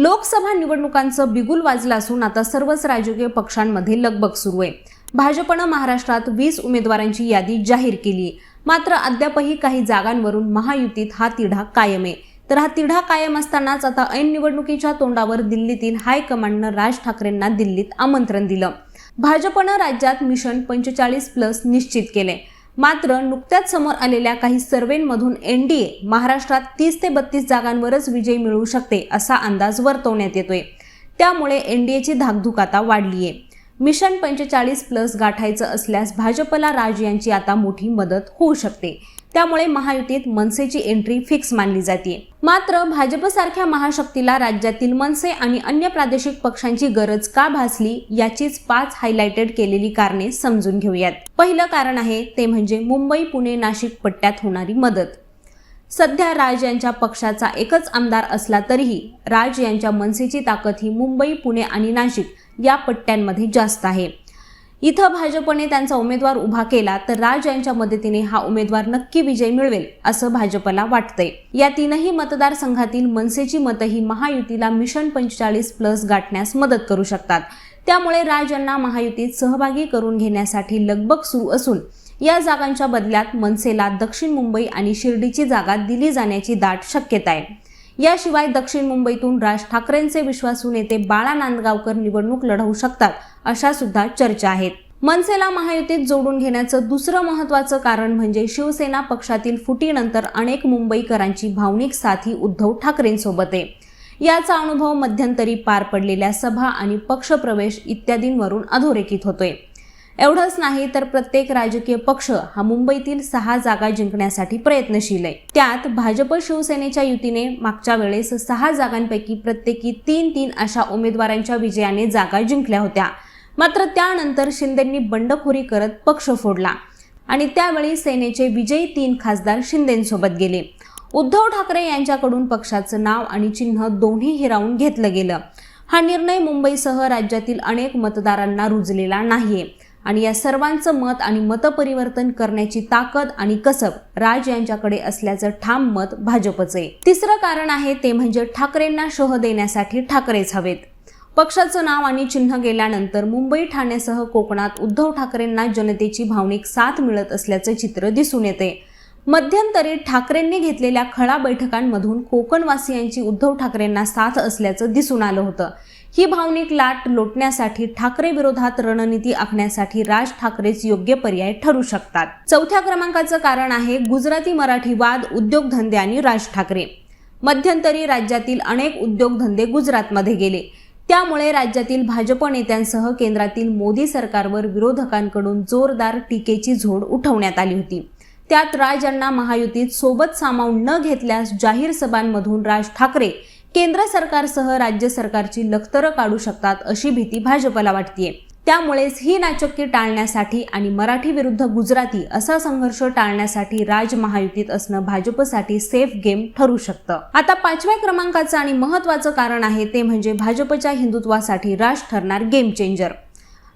लोकसभा निवडणुकांचं बिगुल वाजलं असून आता सर्वच राजकीय पक्षांमध्ये लगबग सुरू आहे. भाजपनं महाराष्ट्रात वीस उमेदवारांची यादी जाहीर केली मात्र अद्यापही काही जागांवरून महायुतीत हा तिढा कायम आहे. तर हा तिढा कायम असतानाच आता ऐन निवडणुकीच्या तोंडावर दिल्लीतील हायकमांडनं राज ठाकरेंना दिल्लीत आमंत्रण दिलं. भाजपनं राज्यात मिशन पंचेचाळीस प्लस निश्चित केले मात्र नुकत्याच समोर आलेल्या काही सर्वेंमधून ए महाराष्ट्रात तीस ते बत्तीस जागांवरच विजय मिळवू शकते असा अंदाज वर्तवण्यात येतोय. त्यामुळे एन डी एची धाकधूक आता वाढली आहे मिशन पंचेचाळीस प्लस गाठायचं असल्यास भाजपला राज यांची आता मोठी मदत होऊ शकते. त्यामुळे महायुतीत मनसेची एंट्री फिक्स मानली जाते मात्र भाजपसारख्या महाशक्तीला राज्यातील मनसे आणि अन्य प्रादेशिक पक्षांची गरज का भासली याचीच पाच हायलाइटेड केलेली कारणे समजून घेऊयात. पहिलं कारण आहे ते म्हणजे मुंबई पुणे नाशिक पट्ट्यात होणारी मदत. सध्या राज यांच्या पक्षाचा एकच आमदार असला तरीही राज यांच्या मनसेची ताकद ही मुंबई पुणे आणि नाशिक या पट्ट्यांमध्ये जास्त आहे. इथं भाजपने त्यांचा उमेदवार उभा केला तर राज यांच्या मदतीने हा उमेदवार नक्की विजय मिळवेल असं भाजपला वाटतंय. या तीनही मतदारसंघातील मनसेची मतही महायुतीला मिशन पंचेचाळीस प्लस गाठण्यास मदत करू शकतात. त्यामुळे राज यांना महायुतीत सहभागी करून घेण्यासाठी लगबग सुरू असून या जागांच्या बदल्यात मनसेला दक्षिण मुंबई आणि शिर्डीची जागा दिली जाण्याची दाट शक्यता आहे. याशिवाय दक्षिण मुंबईतून राज ठाकरेंचे विश्वासू नेते बाळा नांदगावकर निवडणूक लढवू शकतात. अशा सुद्धा चर्चा आहेत. मनसेला महायुतीत जोडून घेण्याचं दुसरं महत्वाचं कारण म्हणजे शिवसेना पक्षातील फुटीनंतर अनेक मुंबईकरांची भावनिक साथी उद्धव ठाकरेंसोबत आहे. याचा अनुभव मध्यंतरी पार पडलेल्या सभा आणि पक्षप्रवेश इत्यादींवरून अधोरेखित होतोय. एवढंच नाही तर प्रत्येक राजकीय पक्ष हा मुंबईतील सहा जागा जिंकण्यासाठी प्रयत्नशील आहे. त्यात भाजप शिवसेनेच्या युतीने मागच्या वेळेस सहा जागांपैकी प्रत्येकी तीन तीन अशा उमेदवारांच्या विजयाने जागा जिंकल्या होत्या. मात्र त्यानंतर शिंदेंनी बंडखोरी करत पक्ष फोडला. आणि त्यावेळी सेनेचे विजयी तीन खासदार शिंदेंसोबत गेले. उद्धव ठाकरे यांच्याकडून पक्षाचं नाव आणि चिन्ह दोन्ही हिरावून घेतलं गेलं. हा निर्णय मुंबईसह राज्यातील अनेक मतदारांना रुजलेला नाहीये. आणि या सर्वांचं मत आणि मतपरिवर्तन करण्याची ताकद आणि कसब राज यांच्याकडे असल्याचं ठाम मत भाजपचं आहे तिसरं कारण आहे ते म्हणजे ठाकरेंना शोह देण्यासाठी ठाकरेच हवेत. पक्षाचं नाव आणि चिन्ह गेल्यानंतर मुंबई ठाण्यासह कोकणात उद्धव ठाकरेंना जनतेची भावनिक साथ मिळत असल्याचं चित्र दिसून येते. मध्यंतरी ठाकरेंनी घेतलेल्या खळा बैठकांमधून कोकणवासियांची उद्धव ठाकरेंना साथ असल्याचं दिसून आलं होतं. ही भावनिक लाट लोटण्यासाठी ठाकरे विरोधात रणनीती आखण्यासाठी राज ठाकरेच योग्य पर्याय ठरू शकतात. चौथ्या क्रमांकाचं कारण आहे गुजराती मराठी वाद उद्योगधंदे आणि राज ठाकरे. मध्यंतरी राज्यातील अनेक उद्योगधंदे गुजरातमध्ये गेले. त्यामुळे राज्यातील भाजप नेत्यांसह केंद्रातील मोदी सरकारवर विरोधकांकडून जोरदार टीकेची झोड उठवण्यात आली होती. त्यात राज यांना महायुतीत सोबत सामावून न घेतल्यास जाहीर सभांमधून राज ठाकरे केंद्र सरकारसह राज्य सरकारची लखतरं काढू शकतात अशी भीती भाजपला वाटतीये. त्यामुळेच ही नाचक्की टाळण्यासाठी आणि मराठी विरुद्ध गुजराती असा संघर्ष टाळण्यासाठी राज महायुतीत असणं भाजपसाठी सेफ गेम ठरू शकतं. आता पाचव्या क्रमांकाचं आणि महत्वाचं कारण आहे ते म्हणजे भाजपच्या हिंदुत्वासाठी राज ठरणार गेम चेंजर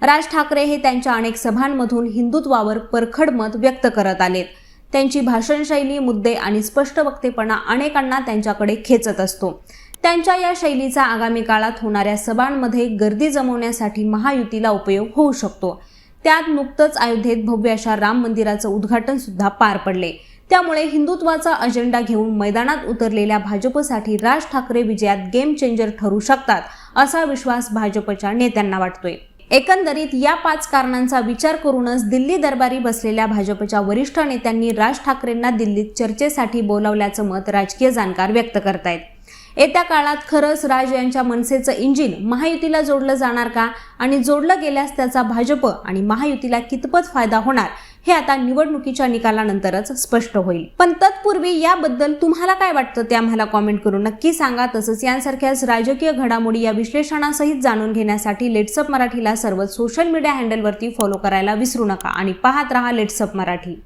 राज ठाकरे हे त्यांच्या अनेक सभांमधून हिंदुत्वावर परखड मत व्यक्त करत आलेत. त्यांची भाषणशैली मुद्दे आणि स्पष्ट वक्तेपणा अनेकांना त्यांच्याकडे खेचत असतो. त्यांच्या या शैलीचा आगामी काळात होणाऱ्या सभांमध्ये गर्दी जमवण्यासाठी महायुतीला उपयोग होऊ शकतो. त्यात नुकतंच अयोध्येत भव्य अशा राम मंदिराचं उद्घाटन सुद्धा पार पडले. त्यामुळे हिंदुत्वाचा अजेंडा घेऊन मैदानात उतरलेल्या भाजपसाठी राज ठाकरे विजयात गेम चेंजर ठरू शकतात असा विश्वास भाजपच्या नेत्यांना वाटतोय. एकंदरीत या पाच कारणांचा विचार करूनच दिल्ली दरबारी बसलेल्या भाजपच्या वरिष्ठ नेत्यांनी राज ठाकरेंना दिल्लीत चर्चेसाठी बोलावल्याचं मत राजकीय जाणकार व्यक्त करतायत. येत्या काळात खरंच राज यांच्या मनसेचं इंजिन महायुतीला जोडलं जाणार का? आणि जोडलं गेल्यास त्याचा भाजप आणि महायुतीला कितपत फायदा होणार? हे आता निवडणुकीच्या निकालानंतरच स्पष्ट होईल. पण तत्पूर्वी याबद्दल तुम्हाला काय वाटतं ते आम्हाला कॉमेंट करून नक्की सांगा. तसंच यांसारख्याच राजकीय घडामोडी या विश्लेषणासहित जाणून घेण्यासाठी लेट्सअप मराठीला सर्व सोशल मीडिया हँडलवरती फॉलो करायला विसरू नका. आणि पाहत रहा लेट्सअप मराठी.